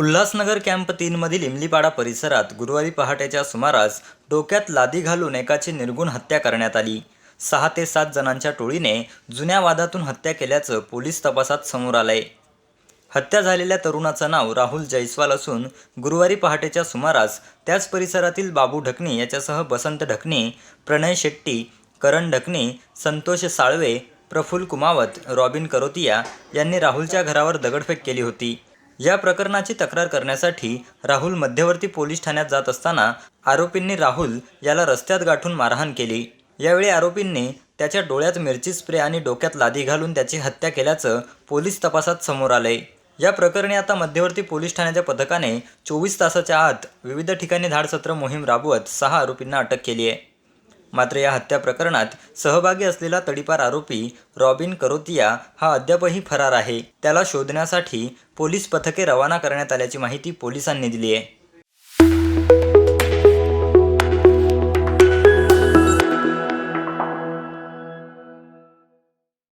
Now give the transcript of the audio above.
Ulhasnagar camp तीनमधील इमलीपाडा परिसरात गुरुवारी पहाटेच्या सुमारास डोक्यात लादी घालून एकाची निर्गुण हत्या करण्यात आली. सहा ते सात जणांच्या टोळीने जुन्या वादातून हत्या केल्याचं पोलीस तपासात समोर आलंय. हत्या झालेल्या तरुणाचं नाव राहुल जैस्वाल असून गुरुवारी पहाटेच्या सुमारास त्याच परिसरातील बाबू ढकणी याच्यासह बसंत ढकणी प्रणय शेट्टी करण ढकणी संतोष साळवे प्रफुल कुमावत रॉबिन करोतिया यांनी राहुलच्या घरावर दगडफेक केली होती. या प्रकरणाची तक्रार करण्यासाठी राहुल मध्यवर्ती पोलीस ठाण्यात जात असताना आरोपींनी राहुल याला रस्त्यात गाठून मारहाण केली. यावेळी आरोपींनी त्याच्या डोळ्यात मिरची स्प्रे आणि डोक्यात लादी घालून त्याची हत्या केल्याचं पोलीस तपासात समोर आलंय. या प्रकरणी आता मध्यवर्ती पोलीस ठाण्याच्या पथकाने चोवीस तासाच्या आत विविध ठिकाणी धाडसत्र मोहीम राबवत सहा आरोपींना अटक केली आहे मात्र या हत्या प्रकरणात सहभागी असलेला तडीपार आरोपी रॉबिन करोतिया हा अद्यापही फरार आहे. त्याला शोधण्यासाठी पोलीस पथके रवाना करण्यात आल्याची माहिती पोलिसांनी दिली आहे.